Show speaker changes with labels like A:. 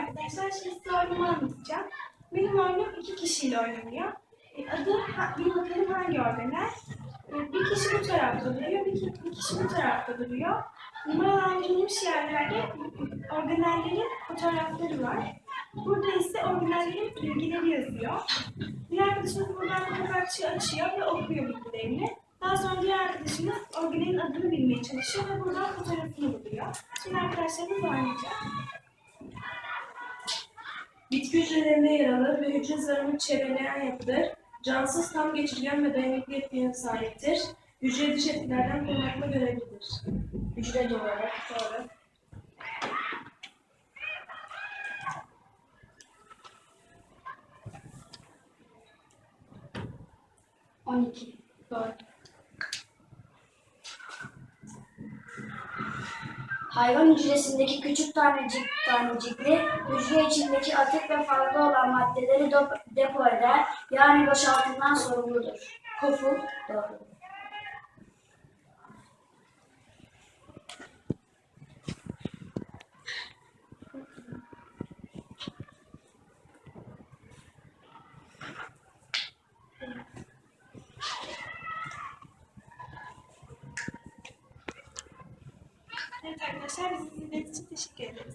A: arkadaşlar. Şimdi size oyunumu anlatacağım. Benim oyunum iki kişiyle oynanıyor. E, Adı, bir bakalım hangi organel? E, Bir kişi bu tarafta duruyor, bir, bir kişi bu tarafta duruyor. Numaralandırılmış yerlerde organellerin fotoğrafları var. Burada ise organellerin bilgileri yazıyor. Bir arkadaşımız buradan fotoğrafçıyı açıyor ve okuyor bilgilerini. Daha sonra diğer arkadaşımız organelin adını bilmeye çalışıyor ve buradan fotoğrafını buluyor. Şimdi arkadaşlarımız oynayacak.
B: Bitki hücrelerinde yer alır ve hücre zarını çevreleyen yapıdır. Cansız tam geçirgen ve dayanıklı etkiye sahiptir. Hücre dış etkilerden korunmakla görevlidir. Hücre doğru. Doğru.
C: On iki.
B: Doğru.
C: Hayvan hücresindeki küçük tanecik tanecikli hücre içindeki atık ve fazla olan maddeleri depo eder. Yani boşaltımdan sorumludur.
B: Kofu.
C: Doğru.
A: Evet arkadaşlar bizi izlediğiniz için teşekkür ederiz.